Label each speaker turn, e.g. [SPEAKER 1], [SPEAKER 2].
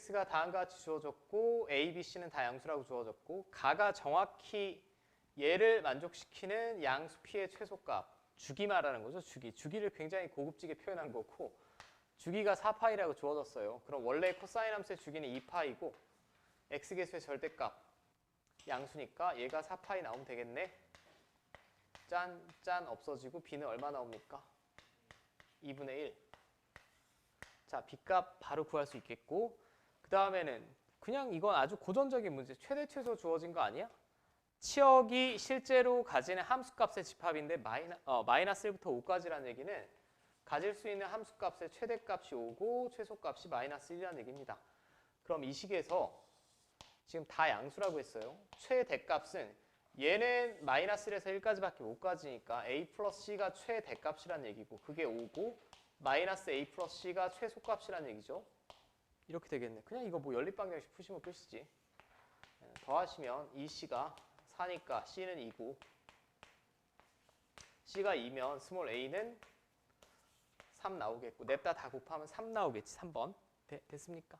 [SPEAKER 1] fx가 다음과 같이 주어졌고 a, b, c는 다 양수라고 주어졌고 가가 정확히 얘를 만족시키는 양수 p의 최소값 주기 말하는 거죠. 주기. 주기를 굉장히 고급지게 표현한 거고 주기가 4파이라고 주어졌어요. 그럼 원래 코사인 함수의 주기는 2파이고 x계수의 절대값 양수니까 얘가 4파이 나오면 되겠네. 짠, 짠 없어지고 b는 얼마 나옵니까? 2분의 1. 자, b값 바로 구할 수 있겠고 그 다음에는 그냥 이건 아주 고전적인 문제. 최대 최소 주어진 거 아니야? 치역이 실제로 가지는 함수값의 집합인데 마이너, 어, 마이너스 1부터 5까지라는 얘기는 가질 수 있는 함수값의 최대값이 5고 최소값이 마이너스 1이라는 얘기입니다. 그럼 이 식에서 지금 다 양수라고 했어요. 최대값은 얘는 마이너스 1에서 1까지밖에 못 가지니까 a 플러스 c가 최대값이라는 얘기고 그게 5고 마이너스 a 플러스 c가 최소값이라는 얘기죠. 이렇게 되겠네. 그냥 이거 뭐 연립방정식 푸시면 끝이지. 예, 더하시면 이 c가 4니까 c는 2고 c가 2면 스몰 a는 3 나오겠고 냅다 다 곱하면 3 나오겠지. 3번. 됐습니까?